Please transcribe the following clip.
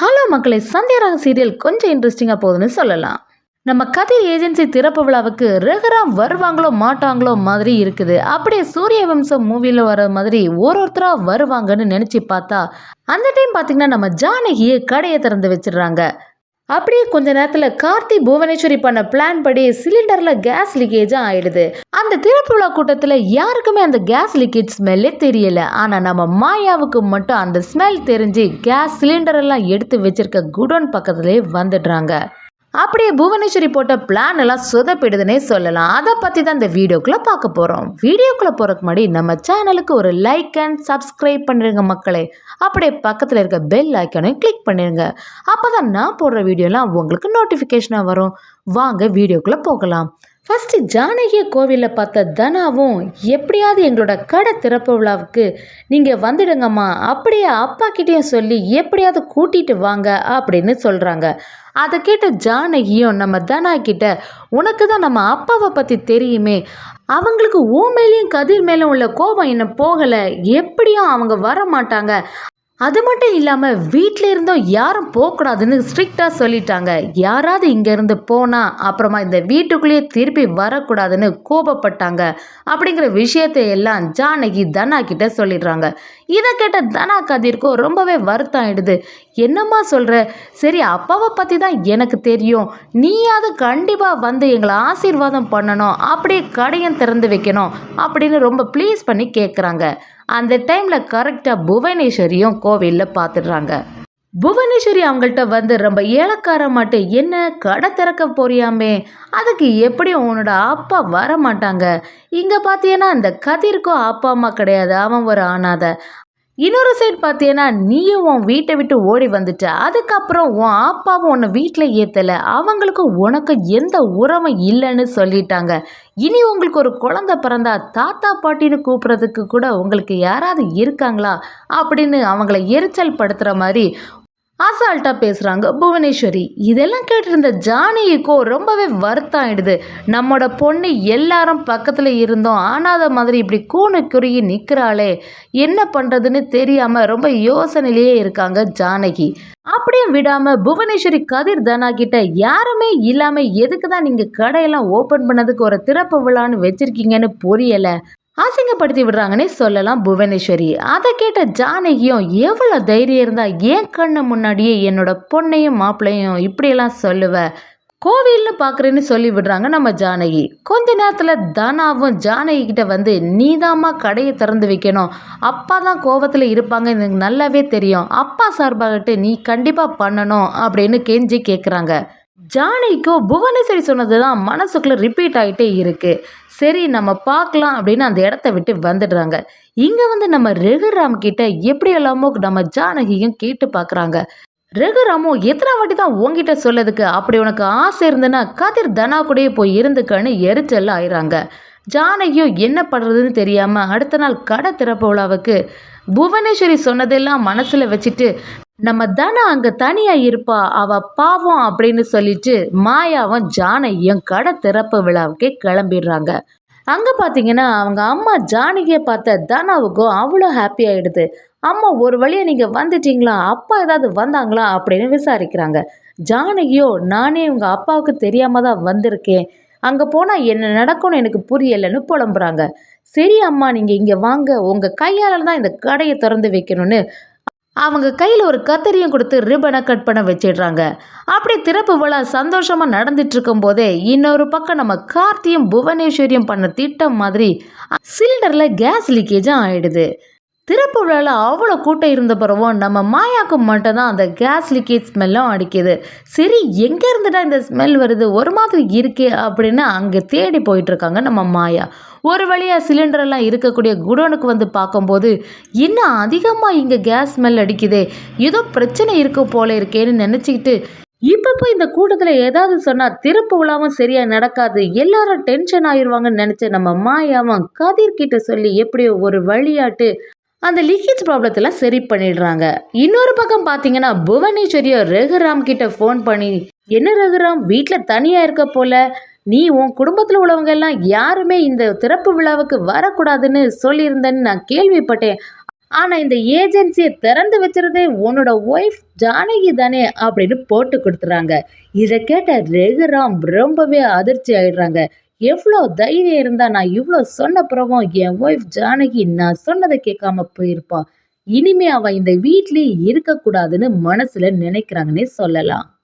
Hello மக்களை சந்தியாராக serial கொஞ்சம் இன்ட்ரெஸ்டிங்காக போகுதுன்னு சொல்லலாம். நம்ம கதிர் ஏஜென்சி திறப்பு விழாவுக்கு ரெகுலராக வருவாங்களோ மாட்டாங்களோ மாதிரி இருக்குது. அப்படியே சூரிய வம்சம் மூவியில் வர மாதிரி ஒரு ஒருத்தராக வருவாங்கன்னு நினச்சி பார்த்தா அந்த டைம் பார்த்திங்கன்னா நம்ம ஜானகியை கடையை திறந்து வச்சிடுறாங்க. அப்படியே கொஞ்ச நேரத்தில் கார்த்தி புவனேஸ்வரி பண்ண பிளான் படி சிலிண்டரில் கேஸ் லீக்கேஜாக ஆயிடுது. அந்த திறப்பு விழா கூட்டத்தில் யாருக்குமே அந்த கேஸ் லீக்கேஜ் ஸ்மெல்லே தெரியல. ஆனால் நம்ம மாயாவுக்கு மட்டும் அந்த ஸ்மெல் தெரிஞ்சு கேஸ் சிலிண்டர் எல்லாம் எடுத்து வச்சிருக்க குடோன் பக்கத்துலேயே வந்துடுறாங்க. அப்படியே புவனேஸ்வரி போட்ட பிளான் எல்லாம் சொதப்பிடுதுன்னே சொல்லலாம். அதை பற்றி தான் இந்த வீடியோக்குள்ளே பார்க்க போகிறோம் வீடியோக்குள்ளே போகிறதுக்கு முன்னாடி நம்ம சேனலுக்கு ஒரு லைக் அண்ட் சப்ஸ்கிரைப் பண்ணிடுங்க மக்களே. அப்படியே பக்கத்தில் இருக்க பெல் ஐக்கானையும் கிளிக் பண்ணிடுங்க அப்போ தான் நான் போடுற வீடியோலாம் உங்களுக்கு நோட்டிஃபிகேஷனாக வரும். வாங்க வீடியோக்குள்ளே போகலாம். ஃபஸ்ட்டு ஜானகிய கோவிலில் பார்த்த தனாவும் எப்படியாவது எங்களோட கடை திறப்பு விழாவுக்கு நீங்கள் வந்துடுங்கம்மா. அப்படியே அப்பாக்கிட்டேயும் சொல்லி எப்படியாவது கூட்டிகிட்டு வாங்க அப்படின்னு சொல்கிறாங்க அதை கேட்ட ஜானகியும் நம்ம தனா கிட்ட உனக்கு தான் நம்ம அப்பாவை பற்றி தெரியுமே. அவங்களுக்கு ஓ மேலேயும் கதிர் மேலும் உள்ள கோபம் இன்னும் போகலை. எப்படியும் அவங்க வர மாட்டாங்க அது மட்டும் இல்லாமல் வீட்டில் இருந்தும் யாரும் போகக்கூடாதுன்னு ஸ்ட்ரிக்டாக சொல்லிட்டாங்க. யாராவது இங்கேருந்து போனால் அப்புறமா இந்த வீட்டுக்குள்ளேயே திருப்பி வரக்கூடாதுன்னு கோபப்பட்டாங்க. அப்படிங்கிற விஷயத்தை எல்லாம் ஜானகி தனா கிட்ட சொல்லிடுறாங்க. இதை கேட்ட தனா கதிர்க்கும் ரொம்பவே வருத்தம் ஆயிடுது என்னம்மா சொல்கிற சரி அப்பாவை பற்றி தான் எனக்கு தெரியும். நீயாவது கண்டிப்பாக வந்து எங்களை ஆசீர்வாதம் பண்ணணும். அப்படியே கடையும் திறந்து வைக்கணும் அப்படின்னு ரொம்ப ப்ளீஸ் பண்ணி கேட்குறாங்க அந்த டைமில் கரெக்டாக புவனேஸ்வரியும் கோவிலில் பார்த்துடுறாங்க புவனேஸ்வரி அவங்கள்ட்ட வந்து ரொம்ப ஏலக்கார மாட்டு என்ன கடை திறக்க போறியாமே? அதுக்கு எப்படி உன்னோட அப்பா வர மாட்டாங்க இங்கே பார்த்தீங்கன்னா அந்த கதிர்க்கும் அப்பா அம்மா கிடையாது. அவன் ஒரு ஆனாத இன்னொரு சைடு பார்த்தீங்கன்னா நீயும் உன் வீட்டை விட்டு ஓடி வந்துட்ட. அதுக்கப்புறம் உன் அப்பாவும் உன்னை வீட்டில் ஏற்றலை அவங்களுக்கும் உனக்கு எந்த உறவும் இல்லைன்னு சொல்லிட்டாங்க. இனி உங்களுக்கு ஒரு குழந்த பிறந்தா தாத்தா பாட்டின்னு கூப்பிட்றதுக்கு கூட உங்களுக்கு யாராவது இருக்காங்களா? அப்படின்னு அவங்கள எரிச்சல் படுத்துகிற மாதிரி அசால்ட்டாக பேசுகிறாங்க புவனேஸ்வரி. இதெல்லாம் கேட்டிருந்த ஜானகிக்கோ ரொம்பவே வருத்தம் ஆகிடுது நம்மளோட பொண்ணு எல்லாரும் பக்கத்தில் இருந்தோம். ஆனாத மாதிரி இப்படி கூணு குறுகி நிற்கிறாளே என்ன பண்ணுறதுன்னு தெரியாமல் ரொம்ப யோசனையிலேயே இருக்காங்க ஜானகி. அப்படியே விடாமல் புவனேஸ்வரி கதிர் தனா கிட்ட யாருமே இல்லாமல் எதுக்கு தான் நீங்கள் கடையெல்லாம் ஓப்பன் பண்ணதுக்கு ஒரு திறப்பு விழான்னு வச்சுருக்கீங்கன்னு புரியலை. அசிங்கப்படுத்தி விடுறாங்கன்னே சொல்லலாம் புவனேஸ்வரி. அதை கேட்ட ஜானகியும் எவ்வளோ தைரியம் இருந்தால் ஏன் கண்ணு முன்னாடியே என்னோட பொண்ணையும் மாப்பிள்ளையும் இப்படியெல்லாம் சொல்லுவ? கோவில்னு பார்க்குறேன்னு சொல்லி விடுறாங்க நம்ம ஜானகி. கொஞ்ச நேரத்தில் தனாவும் ஜானகி கிட்ட வந்து நீதாம்மா கடையை திறந்து வைக்கணும். அப்பா தான் கோவத்தில் இருப்பாங்க எனக்கு நல்லாவே தெரியும். அப்பா சார்பாகட்டு நீ கண்டிப்பாக பண்ணணும் அப்படின்னு கெஞ்சி கேட்குறாங்க ஜானிக்கோ புவனேஸ்வரி சொன்னது தான் மனசுக்குள்ளே ரிப்பீட் ஆகிட்டே இருக்குது சரி நம்ம பார்க்கலாம் அப்படின்னு அந்த இடத்த விட்டு வந்துடுறாங்க. இங்கே வந்து நம்ம ரகுராம் கிட்ட எப்படி எல்லாமோ நம்ம ஜானகியும் கேட்டு பார்க்குறாங்க. ரகுராமோ எத்தனை வாட்டி தான் உங்ககிட்ட சொல்லதுக்கு அப்படி உனக்கு ஆசை இருந்ததுன்னா கதிர் தனா கூடயே போய் இருந்துக்கன்னு எரிச்சல் ஆயிறாங்க. ஜானகியும் என்ன பண்ணுறதுன்னு தெரியாமல் அடுத்த நாள் கடை திறப்பு விழாவுக்கு புவனேஸ்வரி சொன்னதெல்லாம் மனசில் வச்சுட்டு நம்ம தனா அங்கே தனியாக இருப்பா? அவ பாவம் அப்படின்னு சொல்லிட்டு மாயாவும் ஜானகியும் கடை திறப்பு விழாவுக்கே கிளம்பிடுறாங்க. அங்கே பார்த்தீங்கன்னா அவங்க அம்மா ஜானகியை பார்த்த தனாவுக்கும் அவ்வளோ ஹாப்பி ஆகிடுது அம்மா ஒரு வழியை நீங்கள் வந்துட்டீங்களா? அப்பா ஏதாவது வந்தாங்களா? அப்படின்னு விசாரிக்கிறாங்க. ஜானகியோ நானே உங்கள் அப்பாவுக்கு தெரியாமல் தான் வந்திருக்கேன். அங்கே போனால் என்ன நடக்கும்னு எனக்கு புரியலைன்னு புலம்புறாங்க. சரி அம்மா நீங்கள் இங்கே வாங்க. உங்கள் கையால் தான் இந்த கடையை திறந்து வைக்கணும்னு அவங்க கையில் ஒரு கத்தரியும் கொடுத்து ரிப்பனை கட் பண்ண வச்சிடுறாங்க. அப்படி திறப்பு விழா சந்தோஷமாக நடந்துட்டு இருக்கும் போதே இன்னொரு பக்கம் நம்ம கார்த்தியும் புவனேஸ்வரியும் பண்ண திட்டம் மாதிரி சிலிண்டரில் கேஸ் லீக்கேஜும் ஆயிடுது. திறப்பு அவ்வளோ கூட்டம் இருந்த பிறவும் நம்ம மாயாவுக்கு மட்டும்தான் அந்த கேஸ் லீக்கேஜ் ஸ்மெல்லும் அடிக்குது. சரி எங்கே இருந்துட்டா இந்த ஸ்மெல் வருது? ஒரு மாதிரி இருக்கே அப்படின்னு அங்கே தேடி போயிட்டுருக்காங்க நம்ம மாயா. ஒரு வழியாக சிலிண்டரெல்லாம் இருக்கக்கூடிய குடோனுக்கு வந்து பார்க்கும்போது இன்னும் அதிகமாக இங்கே கேஸ் ஸ்மெல் அடிக்குதே? ஏதோ பிரச்சனை இருக்கு போல இருக்கேன்னு நினச்சிக்கிட்டு இப்போ போய் இந்த கூட்டத்தில் ஏதாவது சொன்னால் திருப்பு விழாவும் சரியாக நடக்காது. எல்லாரும் டென்ஷன் ஆயிடுவாங்கன்னு நினச்ச நம்ம மாயாவும் கதிர்கிட்ட சொல்லி எப்படியோ ஒரு வழியாட்டு அந்த லீக்கேஜ் ப்ராப்ளத்தெல்லாம் சரி பண்ணிடுறாங்க. இன்னொரு பக்கம் பார்த்தீங்கன்னா புவனேஸ்வரியோ ரகுராம் கிட்ட ஃபோன் பண்ணி என்ன ரகுராம் வீட்டில் தனியாக இருக்க போல? நீ உன் குடும்பத்தில் உள்ளவங்க எல்லாம் யாருமே இந்த திறப்பு விழாவுக்கு வரக்கூடாதுன்னு சொல்லியிருந்தேன்னு நான் கேள்விப்பட்டேன். ஆனால் இந்த ஏஜென்சியை திறந்து வச்சுருதே உன்னோட ஒய்ஃப் ஜானகி தானே அப்படின்னு போட்டு கொடுத்துறாங்க. இதை கேட்ட ரகுராம் ரொம்பவே அதிர்ச்சி ஆயிடுறாங்க. எவ்வளோ தைரியம் இருந்தால் நான் இவ்வளோ சொன்ன பிறகும் என் ஒய்ஃப் ஜானகி நான் சொன்னதை கேட்காம போயிருப்பா. இனிமே அவன் இந்த வீட்லேயே இருக்கக்கூடாதுன்னு மனசில் நினைக்கிறாங்கன்னே சொல்லலாம்.